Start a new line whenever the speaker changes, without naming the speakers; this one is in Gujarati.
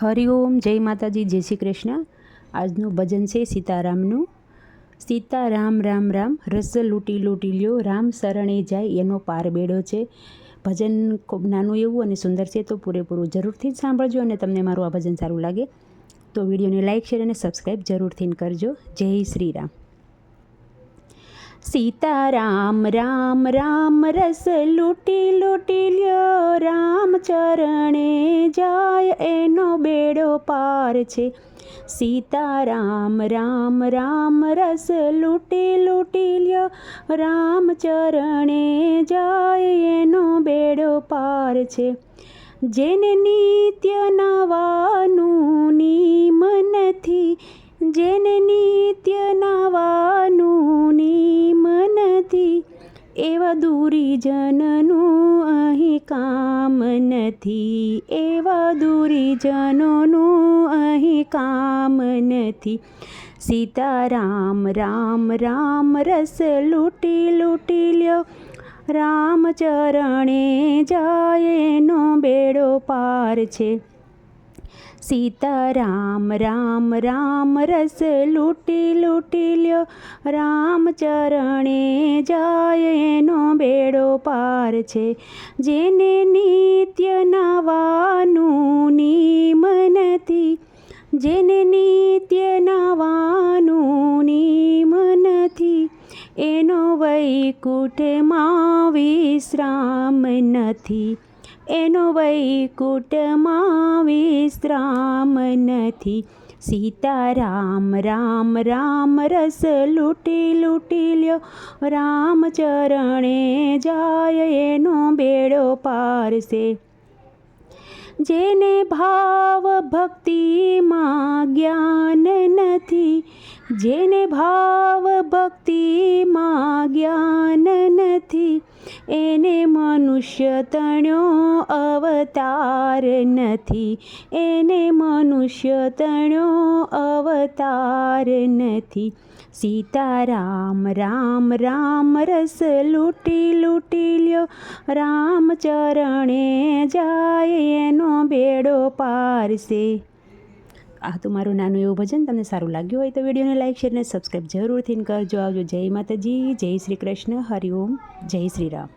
હરિઓમ જય માતાજી, જય શ્રી કૃષ્ણ. આજનું ભજન છે સીતારામનું. સીતારામ, રામ રામ, રસ લૂંટી લૂંટી લ્યો, રામ શરણે જાય એનો પાર બેડો છે. ભજન નાનું એવું અને સુંદર છે તો પૂરેપૂરું જરૂરથી જ સાંભળજો અને તમને મારું આ ભજન સારું લાગે તો વિડીયોને લાઇક શેર અને સબસ્ક્રાઈબ જરૂરથી કરજો. જય શ્રી રામ. સીતારામ રામ રામ રસ લૂંટી લૂંટી લ્યો રામ ચરણે જાય એનો બેડો પાર છે સીતારામ રામ રામ રસ લૂંટી લૂંટી લ્યો રામ ચરણે જાય એનો બેડો પાર છે જેને નિત્ય નવાનું નિયમ નથી જેને એવા દુરીજનનું અહીં કામ નથી. એવા દુરીજનોનું અહીં કામ નથી. સીતારામ, રામ રામ, રસ લૂંટી લૂંટી લ્યો. રામ ચરણે જાય એનો બેડો પાર છે. સીતારામ રામ રામ રસ લૂંટી લૂટી લ્યો રામ ચરણે જાય એનો બેડો પાર છે જેને નિત્ય નવાનું નિમ નથી જેને નિત્ય નવાનું નિમ નથી એનો વૈકુંઠમાં વિશ્રામ નથી એનો વૈકુટમાં વિશ્રામ નથી. સીતારામ, રામ રામ, રસ લૂંટી લૂંટી લ્યો. રામ ચરણે જાય, એનો બેડો પારશે જેને ભાવ ભક્તિમાં જ્ઞાન નથી, જેને ભાવ ભક્તિમાં જ્ઞાન નથી એને મનુષ્ય તણ્યો અવતાર નથી. એને મનુષ્ય તણ્યો અવતાર નથી. સીતારામ, રામ રામ, રસ લૂંટી લૂંટી લ્યો. રામ ચરણે જાય, એનો બેડો પારશે. આ તો મારું નાનું એવું ભજન. તમને સારું લાગ્યું હોય તો વિડીયોને લાઈક શેર અને સબસ્ક્રાઈબ જરૂરથી કરજો. આવજો જય માતાજી, જય શ્રી કૃષ્ણ હરિઓમ જય શ્રી રામ.